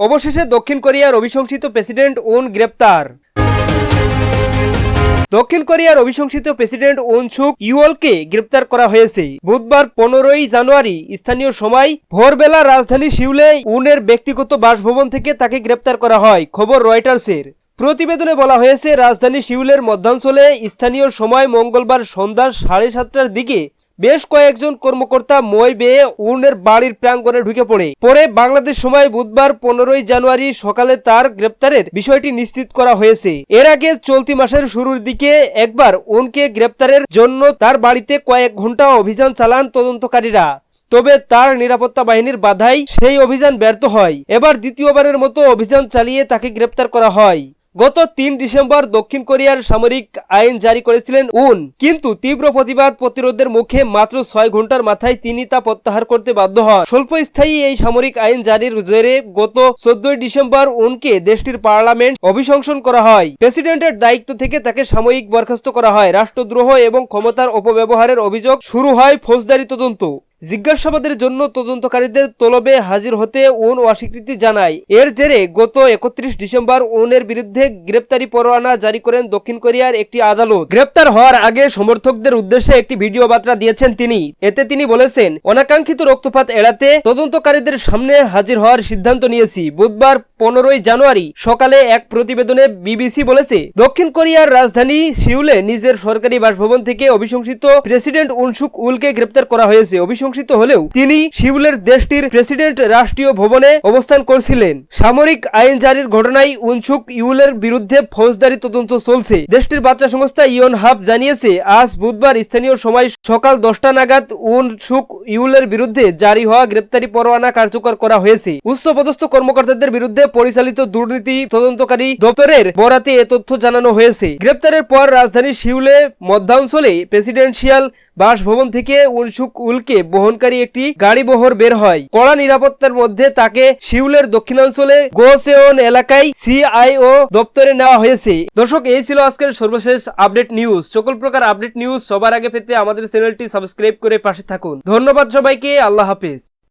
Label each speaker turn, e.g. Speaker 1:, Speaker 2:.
Speaker 1: অবশেষে দক্ষিণ কোরিয়ার অভিশংসিত প্রেসিডেন্ট উন গ্রেপ্তার। দক্ষিণ কোরিয়ার অভিশংসিত প্রেসিডেন্ট উন সুক ইউলকে গ্রেপ্তার করা হয়েছে। বুধবার পনেরোই জানুয়ারি স্থানীয় সময় ভোরবেলা রাজধানী শিউলে উনের ব্যক্তিগত বাসভবন থেকে তাকে গ্রেপ্তার করা হয়, খবর রয়টার্সের। প্রতিবেদনে বলা হয়েছে, রাজধানী শিউলের মধ্যাঞ্চলে স্থানীয় সময় মঙ্গলবার সন্ধ্যা সাড়ে সাতটার দিকে বেশ কয়েকজন কর্মকর্তা মই বেয়ে উনের বাড়ির প্রাঙ্গণে ঢুকে পড়ে। পরে বাংলাদেশ সময় বুধবার পনেরোই জানুয়ারি সকালে তার গ্রেপ্তারের বিষয়টি নিশ্চিত করা হয়েছে। এর আগে চলতি মাসের শুরুর দিকে একবার উনকে গ্রেপ্তারের জন্য তার বাড়িতে কয়েক ঘণ্টা অভিযান চালান তদন্তকারীরা। তবে তার নিরাপত্তা বাহিনীর বাধাই সেই অভিযান ব্যর্থ হয়। এবার দ্বিতীয়বারের মতো অভিযান চালিয়ে তাকে গ্রেপ্তার করা হয়। গত তিন ডিসেম্বর দক্ষিণ কোরিয়ার সামরিক আইন জারি করেছিলেন উন। কিন্তু তীব্র প্রতিবাদ প্রতিরোধের মুখে মাত্র ছয় ঘণ্টার মাথায় তিনি তা প্রত্যাহার করতে বাধ্য হন। স্বল্পস্থায়ী এই সামরিক আইন জারির জেরে গত চোদ্দই ডিসেম্বর উনকে দেশটির পার্লামেন্ট অভিশংসন করা হয়। প্রেসিডেন্টের দায়িত্ব থেকে তাকে সাময়িক বরখাস্ত করা হয়। রাষ্ট্রদ্রোহ এবং ক্ষমতার অপব্যবহারের অভিযোগ শুরু হয় ফৌজদারি তদন্ত। জিজ্ঞাসাবাদের জন্য তদন্তকারীদের তলবে হাজির হতে উন অস্বীকৃতি জানায়, এর জেরে গত একত্রিশ ডিসেম্বর উনের বিরুদ্ধে গ্রেপ্তারি পরোয়ানা জারি করেন দক্ষিণ কোরিয়ার একটি আদালত। গ্রেপ্তার হওয়ার আগে সমর্থকদের উদ্দেশ্যে একটি ভিডিও বার্তা দিয়েছেন তিনি। এতে তিনি বলেছেন, অনাকাঙ্ক্ষিত রক্তপাত এড়াতে তদন্তকারীদের সামনে হাজির হওয়ার সিদ্ধান্ত নিয়েছি। বুধবার পনেরোই জানুয়ারি সকালে এক প্রতিবেদনে বিবিসি বলেছে, দক্ষিণ কোরিয়ার রাজধানী সিউলে নিজের সরকারি বাসভবন থেকে অভিশংসিত প্রেসিডেন্ট উনসুক উলকে গ্রেপ্তার করা হয়েছে। অভিশংসিত হলেও তিনি সিউলের দেশটির প্রেসিডেন্ট রাষ্ট্রীয় ভবনে অবস্থান করছিলেন। সামরিক আইন জারির ঘটনায় উনসুক ইউলের বিরুদ্ধে ফৌজদারি তদন্ত চলছে। দেশটির বার্তা সংস্থা ইয়ন হাফ জানিয়েছে, আজ বুধবার স্থানীয় সময় সকাল দশটা নাগাদ উনসুক ইউলের বিরুদ্ধে জারি হওয়া গ্রেপ্তারি পরোয়ানা কার্যকর করা হয়েছে। উচ্চপদস্থ কর্মকর্তাদের বিরুদ্ধে পরিচালিত দুর্নীতি তদন্তকারী দপ্তরের বরাতে এ তথ্য জানানো হয়েছে। গ্রেপ্তারের পর রাজধানী শিউলে মধ্যাঞ্চলে প্রেসিডেন্সিয়াল বাসভবন থেকে উনসুক উলকে বহনকারী একটি গাড়ি বহর বের হয়। কড়া নিরাপত্তার মধ্যে তাকে শিউলের দক্ষিণাঞ্চলে গোসেওন এলাকায় সিআইও দপ্তরে নেওয়া হয়েছে। দর্শক, এই ছিল আজকের সর্বশেষ আপডেট নিউজ। সকল প্রকার আপডেট নিউজ সবার আগে পেতে আমাদের চ্যানেলটি সাবস্ক্রাইব করে পাশে থাকুন। ধন্যবাদ সবাইকে, আল্লাহ হাফিজ।